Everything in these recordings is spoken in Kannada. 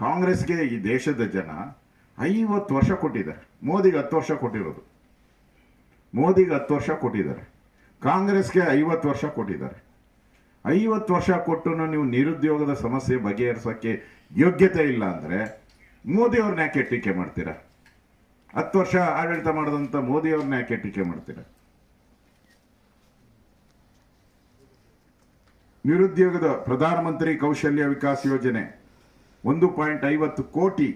ಕಾಂಗ್ರೆಸ್ಗೆ ಈ ದೇಶದ ಜನ ಐವತ್ತು ವರ್ಷ ಕೊಟ್ಟಿದ್ದಾರೆ. ಮೋದಿಗೆ ಹತ್ತು ವರ್ಷ ಕೊಟ್ಟಿರೋದು. ಮೋದಿಗೆ ಹತ್ತು ವರ್ಷ ಕೊಟ್ಟಿದ್ದಾರೆ. ಕಾಂಗ್ರೆಸ್ಗೆ ಐವತ್ತು ವರ್ಷ ಕೊಟ್ಟಿದ್ದಾರೆ. ಐವತ್ತು ವರ್ಷ ಕೊಟ್ಟು ನೀವು ನಿರುದ್ಯೋಗದ ಸಮಸ್ಯೆ ಬಗೆಹರಿಸೋಕ್ಕೆ ಯೋಗ್ಯತೆ ಇಲ್ಲ ಅಂದರೆ ಮೋದಿಯವ್ರನ್ನ ಯಾಕೆ ಟೀಕೆ ಮಾಡ್ತೀರಾ? ಹತ್ತು ವರ್ಷ ಆಡಳಿತ ಮಾಡಿದಂಥ ಮೋದಿಯವ್ರನ್ನ ಯಾಕೆ ಟೀಕೆ ಮಾಡ್ತೀರಾ? ನಿರುದ್ಯೋಗದ ಪ್ರಧಾನಮಂತ್ರಿ ಕೌಶಲ್ಯ ವಿಕಾಸ್ ಯೋಜನೆ ಒಂದು ಪಾಯಿಂಟ್ ಐವತ್ತು ಕೋಟಿ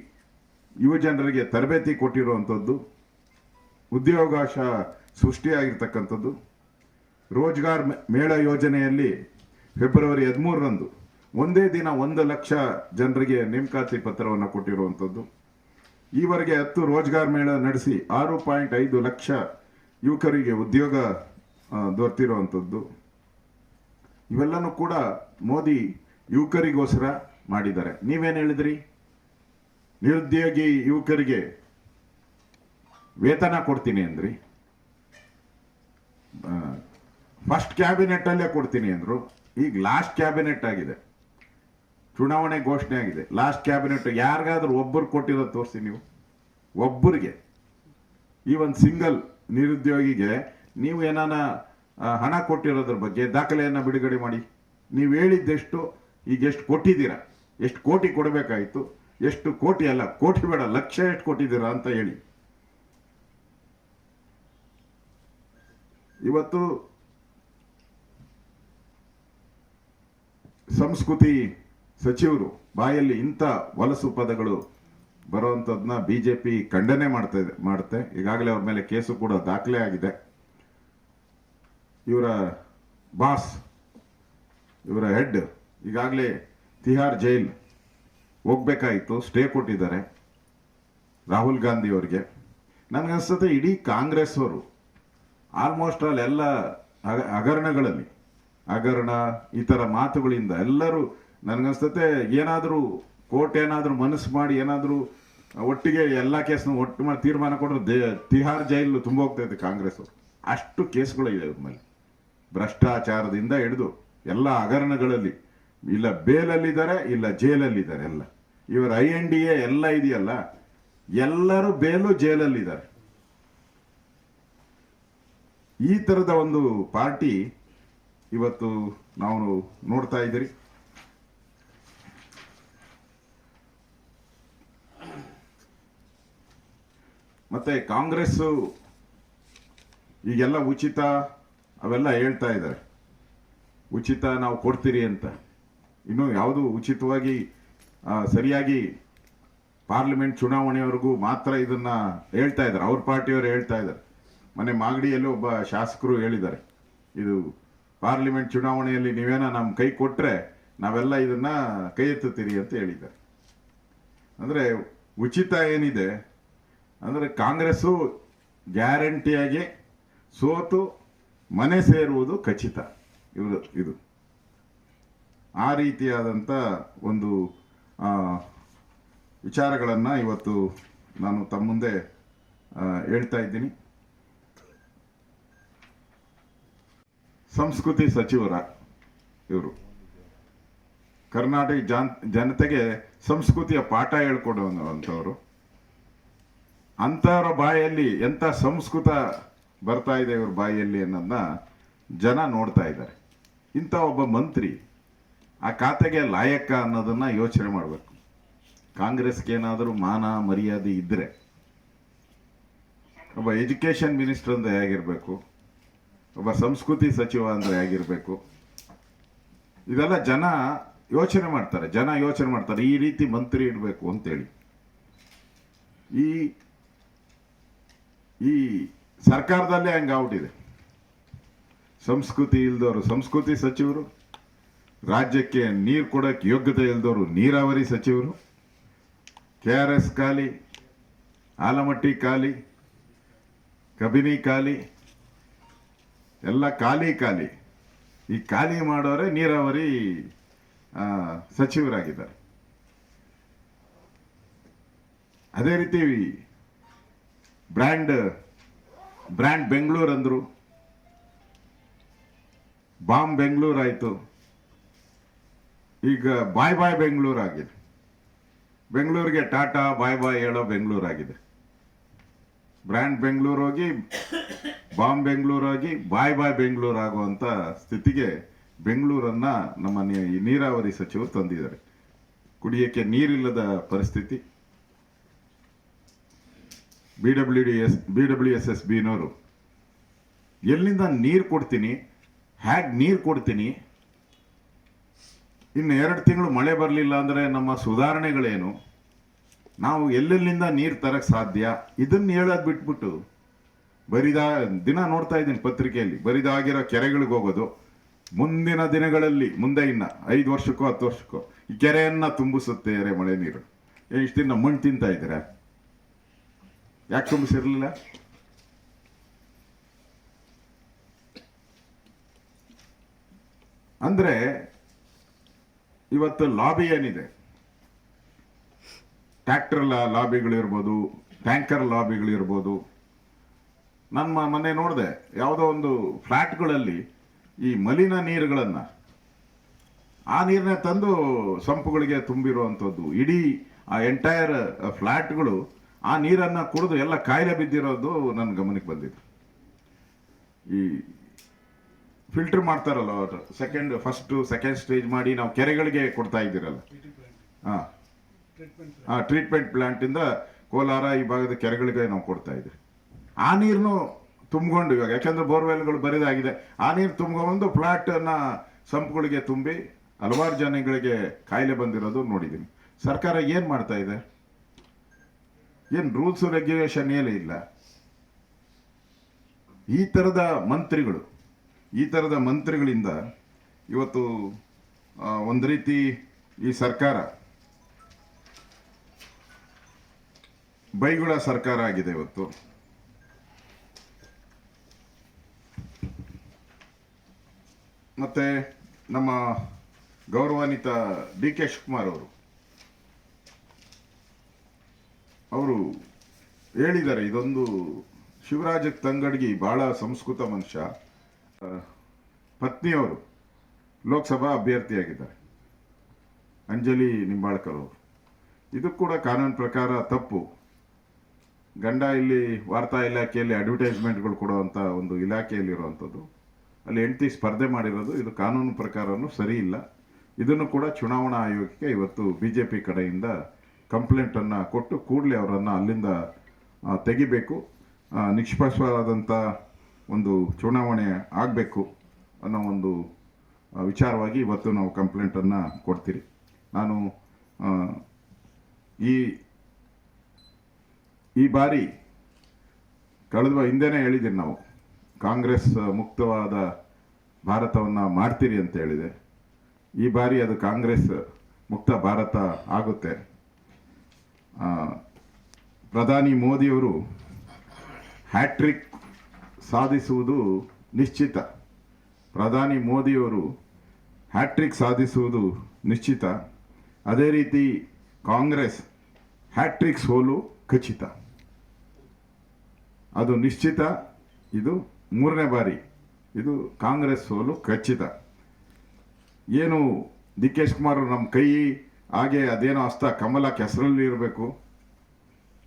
ಯುವ ಜನರಿಗೆ ತರಬೇತಿ ಕೊಟ್ಟಿರುವಂಥದ್ದು ಉದ್ಯೋಗಾಶ ಸೃಷ್ಟಿಯಾಗಿರ್ತಕ್ಕಂಥದ್ದು. ರೋಜ್ಗಾರ್ ಮೇಳ ಯೋಜನೆಯಲ್ಲಿ ಫೆಬ್ರವರಿ ಹದಿಮೂರರಂದು ಒಂದೇ ದಿನ ಒಂದು ಲಕ್ಷ ಜನರಿಗೆ ನೇಮಕಾತಿ ಪತ್ರವನ್ನು ಕೊಟ್ಟಿರುವಂಥದ್ದು. ಈವರೆಗೆ ಹತ್ತು ರೋಜ್ಗಾರ್ ಮೇಳ ನಡೆಸಿ ಆರು ಪಾಯಿಂಟ್ ಐದು ಲಕ್ಷ ಯುವಕರಿಗೆ ಉದ್ಯೋಗ ದೊರೆತಿರುವಂಥದ್ದು. ಇವೆಲ್ಲನೂ ಕೂಡ ಮೋದಿ ಯುವಕರಿಗೋಸ್ಕರ ಮಾಡಿದ್ದಾರೆ. ನೀವೇನು ಹೇಳಿದ್ರಿ? ನಿರುದ್ಯೋಗಿ ಯುವಕರಿಗೆ ವೇತನ ಕೊಡ್ತೀನಿ ಅಂದ್ರಿ. ಫಸ್ಟ್ ಕ್ಯಾಬಿನೆಟ್ ಅಲ್ಲೇ ಕೊಡ್ತೀನಿ ಅಂದ್ರು. ಈಗ ಲಾಸ್ಟ್ ಕ್ಯಾಬಿನೆಟ್ ಆಗಿದೆ. ಚುನಾವಣೆ ಘೋಷಣೆ ಆಗಿದೆ. ಲಾಸ್ಟ್ ಕ್ಯಾಬಿನೆಟ್ ಯಾರಿಗಾದ್ರೂ ಒಬ್ಬರು ಕೊಟ್ಟಿರೋದು ತೋರಿಸಿ ನೀವು. ಒಬ್ಬರಿಗೆ ಈ ಒಂದು ಸಿಂಗಲ್ ನಿರುದ್ಯೋಗಿಗೆ ನೀವು ಏನಾನ ಹಣ ಕೊಟ್ಟಿರೋದ್ರ ಬಗ್ಗೆ ದಾಖಲೆಯನ್ನು ಬಿಡುಗಡೆ ಮಾಡಿ. ನೀವು ಹೇಳಿದ್ದೆಷ್ಟು ಈಗ ಎಷ್ಟು ಕೊಟ್ಟಿದ್ದೀರಾ? ಎಷ್ಟು ಕೋಟಿ ಕೊಡಬೇಕಾಯಿತು? ಎಷ್ಟು ಕೋಟಿ ಅಲ್ಲ, ಕೋಟಿ ಬೇಡ, ಲಕ್ಷ ಎಷ್ಟು ಕೊಟ್ಟಿದ್ದೀರಾ ಅಂತ ಹೇಳಿ. ಇವತ್ತು ಸಂಸ್ಕೃತಿ ಸಚಿವರು ಬಾಯಲ್ಲಿ ಇಂಥ ವಲಸು ಪದಗಳು ಬರುವಂಥದ್ದನ್ನ ಬಿ ಜೆ ಪಿ ಖಂಡನೆ ಮಾಡ್ತಾ ಇದೆ, ಮಾಡುತ್ತೆ. ಈಗಾಗಲೇ ಅವ್ರ ಮೇಲೆ ಕೇಸು ಕೂಡ ದಾಖಲೆ ಆಗಿದೆ. ಇವರ ಬಾಸ್, ಇವರ ಹೆಡ್ ಈಗಾಗಲೇ ತಿಹಾರ್ ಜೈಲ್ ಹೋಗ್ಬೇಕಾಯಿತು, ಸ್ಟೇ ಕೊಟ್ಟಿದ್ದಾರೆ ರಾಹುಲ್ ಗಾಂಧಿ ಅವರಿಗೆ. ನನಗನ್ಸುತ್ತೆ ಇಡೀ ಕಾಂಗ್ರೆಸ್ ಅವರು ಆಲ್ಮೋಸ್ಟ್ ಆಲ್ ಎಲ್ಲ ಹಗ- ಹಗರಣಗಳಲ್ಲಿ, ಹಗರಣ, ಈ ಥರ ಮಾತುಗಳಿಂದ ಎಲ್ಲರೂ ನನಗನ್ಸುತ್ತೆ ಏನಾದರೂ ಕೋರ್ಟ್ ಏನಾದರೂ ಮನಸ್ಸು ಮಾಡಿ ಏನಾದರೂ ಒಟ್ಟಿಗೆ ಎಲ್ಲ ಕೇಸ್ನ ಒಟ್ಟು ಮಾಡಿ ತೀರ್ಮಾನ ಕೊಟ್ಟರೆ ದೇ, ತಿಹಾರ್ ಜೈಲು ತುಂಬ ಹೋಗ್ತಾ ಕಾಂಗ್ರೆಸ್ ಅವರು. ಅಷ್ಟು ಕೇಸ್ಗಳು ಇದೆ ಅದ್ರ ಮೇಲೆ. ಭ್ರಷ್ಟಾಚಾರದಿಂದ ಹಿಡಿದು ಎಲ್ಲ ಹಗರಣಗಳಲ್ಲಿ ಇಲ್ಲ ಬೇಲಲ್ಲಿದ್ದಾರೆ, ಇಲ್ಲ ಜೈಲಲ್ಲಿದ್ದಾರೆ ಎಲ್ಲ. ಇವರ ಐ ಎನ್ ಡಿ ಎ ಎಲ್ಲ ಇದೆಯಲ್ಲ, ಎಲ್ಲರೂ ಬೇಲು ಜೈಲಲ್ಲಿದ್ದಾರೆ. ಈ ತರದ ಒಂದು ಪಾರ್ಟಿ ಇವತ್ತು ನಾವು ನೋಡ್ತಾ ಇದ್ದೀರಿ. ಮತ್ತೆ ಕಾಂಗ್ರೆಸ್ ಈಗೆಲ್ಲ ಉಚಿತ ಅವೆಲ್ಲ ಹೇಳ್ತಾ ಇದ್ದಾರೆ. ಉಚಿತ ನಾವು ಕೊಡ್ತೀರಿ ಅಂತ. ಇನ್ನು ಯಾವುದು ಉಚಿತವಾಗಿ ಸರಿಯಾಗಿ ಪಾರ್ಲಿಮೆಂಟ್ ಚುನಾವಣೆವರೆಗೂ ಮಾತ್ರ ಇದನ್ನ ಹೇಳ್ತಾ ಇದ್ದಾರೆ. ಅವ್ರ ಪಾರ್ಟಿಯವರು ಹೇಳ್ತಾ ಇದ್ದಾರೆ. ಮನೆ ಮಾಗಡಿಯಲ್ಲಿ ಒಬ್ಬ ಶಾಸಕರು ಹೇಳಿದ್ದಾರೆ. ಇದು ಪಾರ್ಲಿಮೆಂಟ್ ಚುನಾವಣೆಯಲ್ಲಿ ನೀವೇನ ನಮ್ಮ ಕೈ ಕೊಟ್ರೆ ನಾವೆಲ್ಲ ಇದನ್ನ ಕೈ ಎತ್ತುತ್ತೀರಿ ಅಂತ ಹೇಳಿದ್ದಾರೆ. ಅಂದ್ರೆ ಉಚಿತ ಏನಿದೆ? ಅಂದ್ರೆ ಕಾಂಗ್ರೆಸ್ಸು ಗ್ಯಾರಂಟಿಯಾಗಿ ಸೋತು ಮನೆ ಸೇರುವುದು ಖಚಿತ. ಇವರು ಇದು. ಆ ರೀತಿಯಾದಂಥ ಒಂದು ವಿಚಾರಗಳನ್ನು ಇವತ್ತು ನಾನು ತಮ್ಮ ಮುಂದೆ ಹೇಳ್ತಾ ಇದ್ದೀನಿ. ಸಂಸ್ಕೃತಿ ಸಚಿವರ ಇವರು. ಕರ್ನಾಟಕ ಜಾನ್, ಜನತೆಗೆ ಸಂಸ್ಕೃತಿಯ ಪಾಠ ಹೇಳ್ಕೊಡುವಂಥವ್ರು ಅಂಥವ್ರ ಬಾಯಲ್ಲಿ ಎಂಥ ಸಂಸ್ಕೃತ ಬರ್ತಾ ಇದೆ ಇವ್ರ ಬಾಯಲ್ಲಿ ಅನ್ನೋದನ್ನ ಜನ ನೋಡ್ತಾ ಇದ್ದಾರೆ. ಇಂಥ ಒಬ್ಬ ಮಂತ್ರಿ ಆ ಖಾತೆಗೆ ಲಾಯಕ ಅನ್ನೋದನ್ನ ಯೋಚನೆ ಮಾಡಬೇಕು. ಕಾಂಗ್ರೆಸ್ಗೆ ಏನಾದರೂ ಮಾನ ಮರ್ಯಾದೆ ಇದ್ದರೆ ಒಬ್ಬ ಎಜುಕೇಷನ್ ಮಿನಿಸ್ಟರ್ ಅಂದ್ರೆ ಹೇಗಿರಬೇಕು, ಒಬ್ಬ ಸಂಸ್ಕೃತಿ ಸಚಿವ ಅಂದರೆ ಹೇಗಿರಬೇಕು, ಇದೆಲ್ಲ ಜನ ಯೋಚನೆ ಮಾಡ್ತಾರೆ, ಜನ ಯೋಚನೆ ಮಾಡ್ತಾರೆ, ಈ ರೀತಿ ಮಂತ್ರಿ ಇಡಬೇಕು ಅಂತೇಳಿ. ಈ ಈ ಸರ್ಕಾರದಲ್ಲೇ ಹಂಗೆ ಆಗ್ಬಿಟ್ಟಿದೆ ಸಂಸ್ಕೃತಿ ಇಲ್ದವರು, ಸಂಸ್ಕೃತಿ ಸಚಿವರು ರಾಜ್ಯಕ್ಕೆ ನೀರು ಕೊಡೋಕ್ಕೆ ಯೋಗ್ಯತೆ ಇಲ್ಲದವರು ನೀರಾವರಿ ಸಚಿವರು, ಕೆ ಆರ್ ಎಸ್ ಖಾಲಿ, ಆಲಮಟ್ಟಿ ಖಾಲಿ, ಕಬಿನಿ ಖಾಲಿ, ಎಲ್ಲ ಖಾಲಿ ಖಾಲಿ. ಈ ಖಾಲಿ ಮಾಡೋರೇ ನೀರಾವರಿ ಸಚಿವರಾಗಿದ್ದಾರೆ. ಅದೇ ರೀತಿ ಬ್ರ್ಯಾಂಡ್ ಬ್ರ್ಯಾಂಡ್ ಬೆಂಗಳೂರು ಅಂದರು. ಬಾಂಬ್ ಬೆಂಗಳೂರು ಆಯಿತು. ಈಗ ಬಾಯ್ ಬಾಯ್ ಬೆಂಗಳೂರು ಆಗಿದೆ ಬೆಂಗಳೂರಿಗೆ ಟಾಟಾ ಬಾಯ್ ಬಾಯ್ ಹೇಳೋ ಬೆಂಗಳೂರು ಆಗಿದೆ ಬ್ರ್ಯಾಂಡ್ ಬೆಂಗಳೂರು ಹೋಗಿ ಬಾಂಬ್ ಬೆಂಗಳೂರು ಹೋಗಿ ಬಾಯ್ ಬಾಯ್ ಬೆಂಗಳೂರು ಆಗುವಂಥ ಸ್ಥಿತಿಗೆ ಬೆಂಗಳೂರನ್ನು ನಮ್ಮ ನೀರಾವರಿ ಸಚಿವರು ತಂದಿದ್ದಾರೆ. ಕುಡಿಯೋಕ್ಕೆ ನೀರಿಲ್ಲದ ಪರಿಸ್ಥಿತಿ. B W D S B W S S ಬಿನವರು ಎಲ್ಲಿಂದ ನೀರು ಕೊಡ್ತೀನಿ, ಹ್ಯಾಗೆ ನೀರು ಕೊಡ್ತೀನಿ ಇನ್ನು ಎರಡು ತಿಂಗಳು ಮಳೆ ಬರಲಿಲ್ಲ ಅಂದರೆ ನಮ್ಮ ಸುಧಾರಣೆಗಳೇನು? ನಾವು ಎಲ್ಲೆಲ್ಲಿಂದ ನೀರು ತರಕ್ಕೆ ಸಾಧ್ಯ? ಇದನ್ನು ಹೇಳೋದು ಬಿಟ್ಬಿಟ್ಟು ಬರಿದ ದಿನ ನೋಡ್ತಾ ಇದ್ದೀನಿ ಪತ್ರಿಕೆಯಲ್ಲಿ. ಬರಿದಾಗಿರೋ ಕೆರೆಗಳಿಗೆ ಹೋಗೋದು. ಮುಂದಿನ ದಿನಗಳಲ್ಲಿ, ಮುಂದೆ ಇನ್ನ ಐದು ವರ್ಷಕ್ಕೋ, ಹತ್ತು ವರ್ಷಕ್ಕೋ ಈ ಕೆರೆಯನ್ನು ತುಂಬಿಸುತ್ತೆ ಎರೆ ಮಳೆ ನೀರು. ಇಷ್ಟು ದಿನ ಮಣ್ಣು ತಿಂತಾ ಇದ್ದೀರಾ? ಯಾಕೆ ತುಂಬಿಸಿರಲಿಲ್ಲ? ಅಂದ್ರೆ ಇವತ್ತು ಲಾಬಿ ಏನಿದೆ? ಟ್ರ್ಯಾಕ್ಟರ್ ಲಾಬಿಗಳಿರ್ಬೋದು, ಟ್ಯಾಂಕರ್ ಲಾಬಿಗಳಿರ್ಬೋದು. ನಮ್ಮ ಮನೆ ನೋಡಿದೆ, ಯಾವುದೋ ಒಂದು ಫ್ಲ್ಯಾಟ್ಗಳಲ್ಲಿ ಈ ಮಲಿನ ನೀರುಗಳನ್ನು, ಆ ನೀರನ್ನ ತಂದು ಸಂಪುಗಳಿಗೆ ತುಂಬಿರುವಂಥದ್ದು. ಇಡೀ ಆ ಎಂಟೈರ್ ಫ್ಲ್ಯಾಟ್ಗಳು ಆ ನೀರನ್ನು ಕುಡಿದು ಎಲ್ಲ ಕಾಯಿಲೆ ಬಿದ್ದಿರೋದು ನನ್ನ ಗಮನಕ್ಕೆ ಬಂದಿದೆ ಈ ಫಿಲ್ಟರ್ ಮಾಡ್ತಾರಲ್ಲ ಅವರು. ಸೆಕೆಂಡ್ ಫಸ್ಟ್ ಸೆಕೆಂಡ್ ಸ್ಟೇಜ್ ಮಾಡಿ ನಾವು ಕೆರೆಗಳಿಗೆ ಕೊಡ್ತಾ ಇದ್ದೀರಲ್ಲ. ಹಾಂ. ಆ ಟ್ರೀಟ್ಮೆಂಟ್ ಪ್ಲಾಂಟಿಂದ ಕೋಲಾರ ಈ ಭಾಗದ ಕೆರೆಗಳಿಗೆ ನಾವು ಕೊಡ್ತಾ ಇದ್ದೀವಿ. ಆ ನೀರನ್ನು ತುಂಬಿಕೊಂಡು ಇವಾಗ, ಯಾಕಂದ್ರೆ ಬೋರ್ವೆಲ್ಗಳು ಬರಿದಾಗಿದೆ. ಆ ನೀರು ತುಂಬ್ಕೊಂಡು ಫ್ಲಾಟನ್ನು ಸಂಪ್ಗಳಿಗೆ ತುಂಬಿ ಹಲವಾರು ಜನಗಳಿಗೆ ಕಾಯಿಲೆ ಬಂದಿರೋದು ನೋಡಿದ್ದೀನಿ. ಸರ್ಕಾರ ಏನು ಮಾಡ್ತಾ ಇದೆ? ಏನು ರೂಲ್ಸ್ ರೆಗ್ಯುಲೇಷನ್ ಏನೂ ಇಲ್ಲ. ಈ ಥರದ ಮಂತ್ರಿಗಳು ಈ ಥರದ ಮಂತ್ರಿಗಳಿಂದ ಇವತ್ತು ಒಂದು ರೀತಿ ಈ ಸರ್ಕಾರ ಬೈಗುಳ ಸರ್ಕಾರ ಆಗಿದೆ ಇವತ್ತು. ಮತ್ತೆ ನಮ್ಮ ಗೌರವಾನ್ವಿತ ಡಿ ಕೆ ಶಿವಕುಮಾರ್ ಅವರು. ಅವರು ಹೇಳಿದ್ದಾರೆ, ಇದೊಂದು ಶಿವರಾಜ ತಂಗಡ್ಗಿ ಬಹಳ ಸಂಸ್ಕೃತ ಮನುಷ್ಯ. ಪತ್ನಿಯವರು ಲೋಕಸಭಾ ಅಭ್ಯರ್ಥಿಯಾಗಿದ್ದಾರೆ. ಅಂಜಲಿ ನಿಂಬಾಳ್ಕರ್ ಅವರು. ಇದು ಕೂಡ ಕಾನೂನು ಪ್ರಕಾರ ತಪ್ಪು. ಗಂಡ ಇಲ್ಲಿ ವಾರ್ತಾ ಇಲಾಖೆಯಲ್ಲಿ ಅಡ್ವರ್ಟೈಸ್ಮೆಂಟ್ಗಳು ಕೊಡುವಂಥ ಒಂದು ಇಲಾಖೆಯಲ್ಲಿರುವಂಥದ್ದು. ಅಲ್ಲಿ ಹೆಂಡತಿ ಸ್ಪರ್ಧೆ ಮಾಡಿರೋದು ಇದು ಕಾನೂನು ಪ್ರಕಾರನೂ ಸರಿ ಇಲ್ಲ. ಇದನ್ನು ಕೂಡ ಚುನಾವಣಾ ಆಯೋಗಕ್ಕೆ ಇವತ್ತು ಬಿ ಜೆ ಪಿ ಕಡೆಯಿಂದ ಕಂಪ್ಲೇಂಟನ್ನು ಕೊಟ್ಟು ಕೂಡಲೇ ಅವರನ್ನು ಅಲ್ಲಿಂದ ತೆಗಿಬೇಕು. ನಿಷ್ಪಕ್ಷವಾದಂಥ ಒಂದು ಚುನಾವಣೆ ಆಗಬೇಕು ಅನ್ನೋ ಒಂದು ವಿಚಾರವಾಗಿ ಇವತ್ತು ನಾವು ಕಂಪ್ಲೇಂಟನ್ನು ಕೊಡ್ತೀರಿ. ನಾನು ಈ ಈ ಬಾರಿ ಕಳೆದ ಹಿಂದೆನೇ ಹೇಳಿದ್ದೀನಿ ನಾವು, ಕಾಂಗ್ರೆಸ್ ಮುಕ್ತವಾದ ಭಾರತವನ್ನು ಮಾಡ್ತೀರಿ ಅಂತ ಹೇಳಿದೆ. ಈ ಬಾರಿ ಅದು ಕಾಂಗ್ರೆಸ್ ಮುಕ್ತ ಭಾರತ ಆಗುತ್ತೆ. ಪ್ರಧಾನಿ ಮೋದಿಯವರು ಹ್ಯಾಟ್ರಿಕ್ ಸಾಧಿಸುವುದು ನಿಶ್ಚಿತ. ಪ್ರಧಾನಿ ಮೋದಿಯವರು ಹ್ಯಾಟ್ರಿಕ್ ಸಾಧಿಸುವುದು ನಿಶ್ಚಿತ. ಅದೇ ರೀತಿ ಕಾಂಗ್ರೆಸ್ ಹ್ಯಾಟ್ರಿಕ್ ಸೋಲು ಖಚಿತ. ಅದು ನಿಶ್ಚಿತ, ಇದು ಮೂರನೇ ಬಾರಿ. ಇದು ಕಾಂಗ್ರೆಸ್ ಸೋಲು ಖಚಿತ. ಏನು ಡಿ ಕೆ ಶಿವಕುಮಾರ್ ನಮ್ಮ ಕೈ ಹಾಗೆ ಅದೇನೋ ಹಸ್ತ ಕಮಲ ಕೆಸರಲ್ಲಿ ಇರಬೇಕು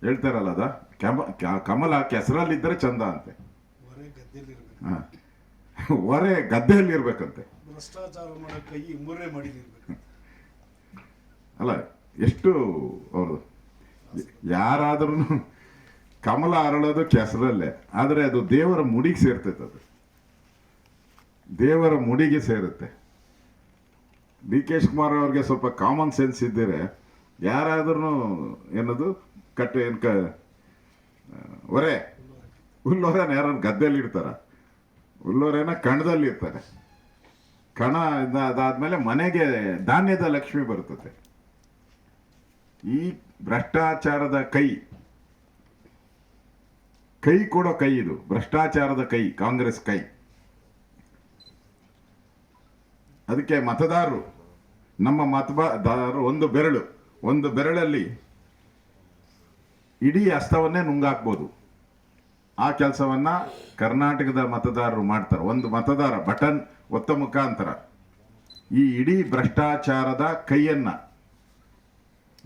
ಹೇಳ್ತಾರಲ್ಲ ಅದ? ಕಮ ಕಮಲ ಕೆಸರಲ್ಲಿದ್ದರೆ ಚಂದ ಅಂತೆ. ಹ. ಹೊರೆ ಗದ್ದೆಯಲ್ಲಿ ಇರಬೇಕಂತೆ ಭ್ರಷ್ಟಾಚಾರ ಮಾಡೋ ಕೈ ಮೂರೇ ಮಾಡಿದಿರ್ಬೇಕು ಅಲ್ಲ ಎಷ್ಟು ಅವರು ಯಾರಾದ್ರೂ ಕಮಲ ಅರಳೋದು ಕೆಸರಲ್ಲೇ ಆದರೆ ಅದು ದೇವರ ಮುಡಿಗೆ ಸೇರ್ತೈತೆ ಅದು. ದೇವರ ಮುಡಿಗೆ ಸೇರುತ್ತೆ. ಡಿ ಕೆ ಶಿವಕುಮಾರ್ ಅವ್ರಿಗೆ ಸ್ವಲ್ಪ ಕಾಮನ್ ಸೆನ್ಸ್ ಇದ್ದರೆ ಯಾರಾದ್ರೂ ಏನದು ಕಟ್ಟೆ ಏನ್ ಕ ಹೊರೆ. ಹುಲ್ಲೊರೆನ ಯಾರು ಗದ್ದೆಯಲ್ಲಿ ಇಡ್ತಾರ. ಉಲ್ಲೋರೇನ ಕಣದಲ್ಲಿ ಇರ್ತಾರೆ ಕಣ ಅದಾದ್ಮೇಲೆ ಮನೆಗೆ ಧಾನ್ಯದ ಲಕ್ಷ್ಮಿ ಬರುತ್ತದೆ. ಈ ಭ್ರಷ್ಟಾಚಾರದ ಕೈ ಕೈ ಕೊಡೋ ಕೈ ಇದು, ಭ್ರಷ್ಟಾಚಾರದ ಕೈ, ಕಾಂಗ್ರೆಸ್ ಕೈ. ಅದಕ್ಕೆ ಮತದಾರರು, ನಮ್ಮ ಮತದಾರರು ಒಂದು ಬೆರಳು. ಒಂದು ಬೆರಳಲ್ಲಿ ಇಡೀ ಅಸ್ತವನ್ನೇ ನುಂಗಾಕ್ಬೋದು. ಆ ಕೆಲಸವನ್ನ ಕರ್ನಾಟಕದ ಮತದಾರರು ಮಾಡ್ತಾರೆ. ಒಂದು ಮತದಾರ ಬಟನ್ ಒತ್ತ ಮುಖಾಂತರ ಈ ಇಡೀ ಭ್ರಷ್ಟಾಚಾರದ ಕೈಯನ್ನ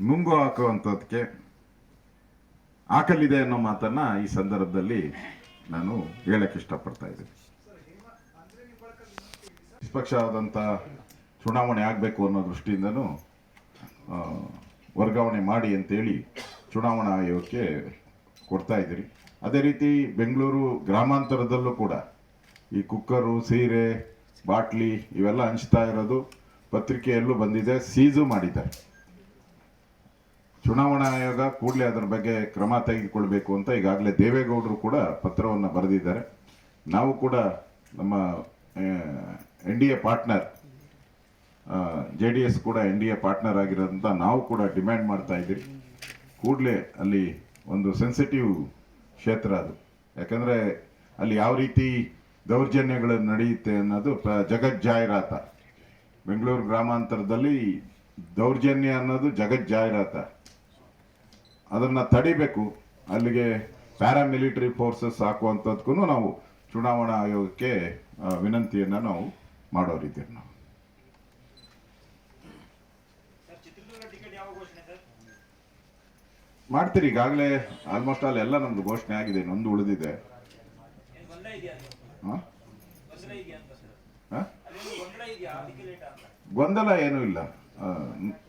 ನುಂಗು ಹಾಕುವಂಥದ್ದಕ್ಕೆ ಹಾಕಲಿದೆ ಅನ್ನೋ ಮಾತನ್ನ ಈ ಸಂದರ್ಭದಲ್ಲಿ ನಾನು ಹೇಳಕ್ ಇಷ್ಟಪಡ್ತಾ ಇದ್ದೀನಿ. ನಿಷ್ಪಕ್ಷವಾದಂಥ ಚುನಾವಣೆ ಆಗಬೇಕು ಅನ್ನೋ ದೃಷ್ಟಿಯಿಂದನೂ ವರ್ಗಾವಣೆ ಮಾಡಿ ಅಂತೇಳಿ ಚುನಾವಣಾ ಆಯೋಗಕ್ಕೆ ಕೊಡ್ತಾ ಇದ್ದೀರಿ. ಅದೇ ರೀತಿ ಬೆಂಗಳೂರು ಗ್ರಾಮಾಂತರದಲ್ಲೂ ಕೂಡ ಈ ಕುಕ್ಕರು, ಸೀರೆ, ಬಾಟ್ಲಿ ಇವೆಲ್ಲ ಹಂಚ್ತಾ ಇರೋದು ಪತ್ರಿಕೆಯಲ್ಲೂ ಬಂದಿದೆ, ಸೀಜು ಮಾಡಿದ್ದಾರೆ. ಚುನಾವಣಾ ಆಯೋಗ ಕೂಡಲೇ ಅದರ ಬಗ್ಗೆ ಕ್ರಮ ತೆಗೆದುಕೊಳ್ಬೇಕು ಅಂತ ಈಗಾಗಲೇ ದೇವೇಗೌಡರು ಕೂಡ ಪತ್ರವನ್ನು ಬರೆದಿದ್ದಾರೆ. ನಾವು ಕೂಡ ನಮ್ಮ N D A partner J D S ಕೂಡ ಎನ್ ಡಿ ಎ ಪಾರ್ಟ್ನರ್ ಆಗಿರೋದ್ರಿಂದ ನಾವು ಕೂಡ ಡಿಮ್ಯಾಂಡ್ ಮಾಡ್ತಾ ಇದ್ದೀವಿ ಕೂಡಲೇ ಅಲ್ಲಿ ಒಂದು ಸೆನ್ಸಿಟಿವ್ ಕ್ಷೇತ್ರ ಅದು. ಯಾಕಂದರೆ ಅಲ್ಲಿ ಯಾವ ರೀತಿ ದೌರ್ಜನ್ಯಗಳು ನಡೆಯುತ್ತೆ ಅನ್ನೋದು ಪ್ರ- ಜಗತ್ ಜಾಹೀರಾತ. ಬೆಂಗಳೂರು ಗ್ರಾಮಾಂತರದಲ್ಲಿ ದೌರ್ಜನ್ಯ ಅನ್ನೋದು ಜಗತ್ ಜಾಹೀರಾತ. ಅದನ್ನ ತಡಿಬೇಕು. ಅಲ್ಲಿಗೆ ಪ್ಯಾರಾಮಿಲಿಟರಿ ಫೋರ್ಸಸ್ ಹಾಕುವಂಥದ್ಕೂ ನಾವು ಚುನಾವಣಾ ಆಯೋಗಕ್ಕೆ ವಿನಂತಿಯನ್ನ ನಾವು ಮಾಡೋರಿದ್ದೀವಿ ನಾವು ಸರ್ ಚಿತ್ರದುರ್ಗ ಟಿಕೆಟ್ ಯಾವಾಗ ಘೋಷಣೆ ಸರ್ ಮಾಡ್ತೀರಿ, ಈಗಾಗಲೇ ಆಲ್ಮೋಸ್ಟ್ ಆಲ್ ಎಲ್ಲ ನಮ್ದು ಘೋಷಣೆ ಆಗಿದೆ ನೊಂದು ಉಳಿದಿದೆ. ಗೊಂದಲ ಏನೂ ಇಲ್ಲ.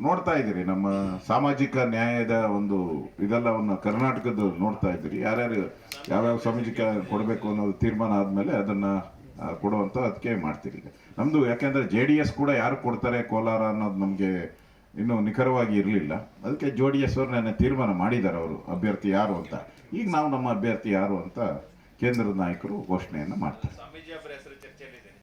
ನೋಡ್ತಾ ಇದ್ದೀರಿ, ನಮ್ಮ ಸಾಮಾಜಿಕ ನ್ಯಾಯದ ಒಂದು ಇದೆಲ್ಲವನ್ನು ಕರ್ನಾಟಕದ ನೋಡ್ತಾ ಇದ್ದೀರಿ. ಯಾರ್ಯಾರು ಯಾವ್ಯಾವ ಸಾಮಾಜಿಕ ಕೊಡಬೇಕು ಅನ್ನೋದು ತೀರ್ಮಾನ ಆದಮೇಲೆ ಅದನ್ನ ಕೊಡುವಂಥ ಅದಕ್ಕೆ ಮಾಡ್ತೀರಿ ನಮ್ದು ಯಾಕೆಂದ್ರೆ ಜೆ ಡಿ ಎಸ್ ಕೂಡ ಯಾರು ಕೊಡ್ತಾರೆ ಕೋಲಾರ ಅನ್ನೋದು ನಮಗೆ ಇನ್ನೂ ನಿಖರವಾಗಿ ಇರಲಿಲ್ಲ. ಅದಕ್ಕೆ ಜೋಡಿ ಅವರು ನೆನ್ನೆ ತೀರ್ಮಾನ ಮಾಡಿದ್ದಾರೆ ಅವರು. ಅಭ್ಯರ್ಥಿ ಯಾರು ಅಂತ. ಈಗ ನಾವು ನಮ್ಮ ಅಭ್ಯರ್ಥಿ ಯಾರು ಅಂತ ಕೇಂದ್ರದ ನಾಯಕರು ಘೋಷಣೆಯನ್ನು ಮಾಡ್ತಾರೆ. ಹೆಸರು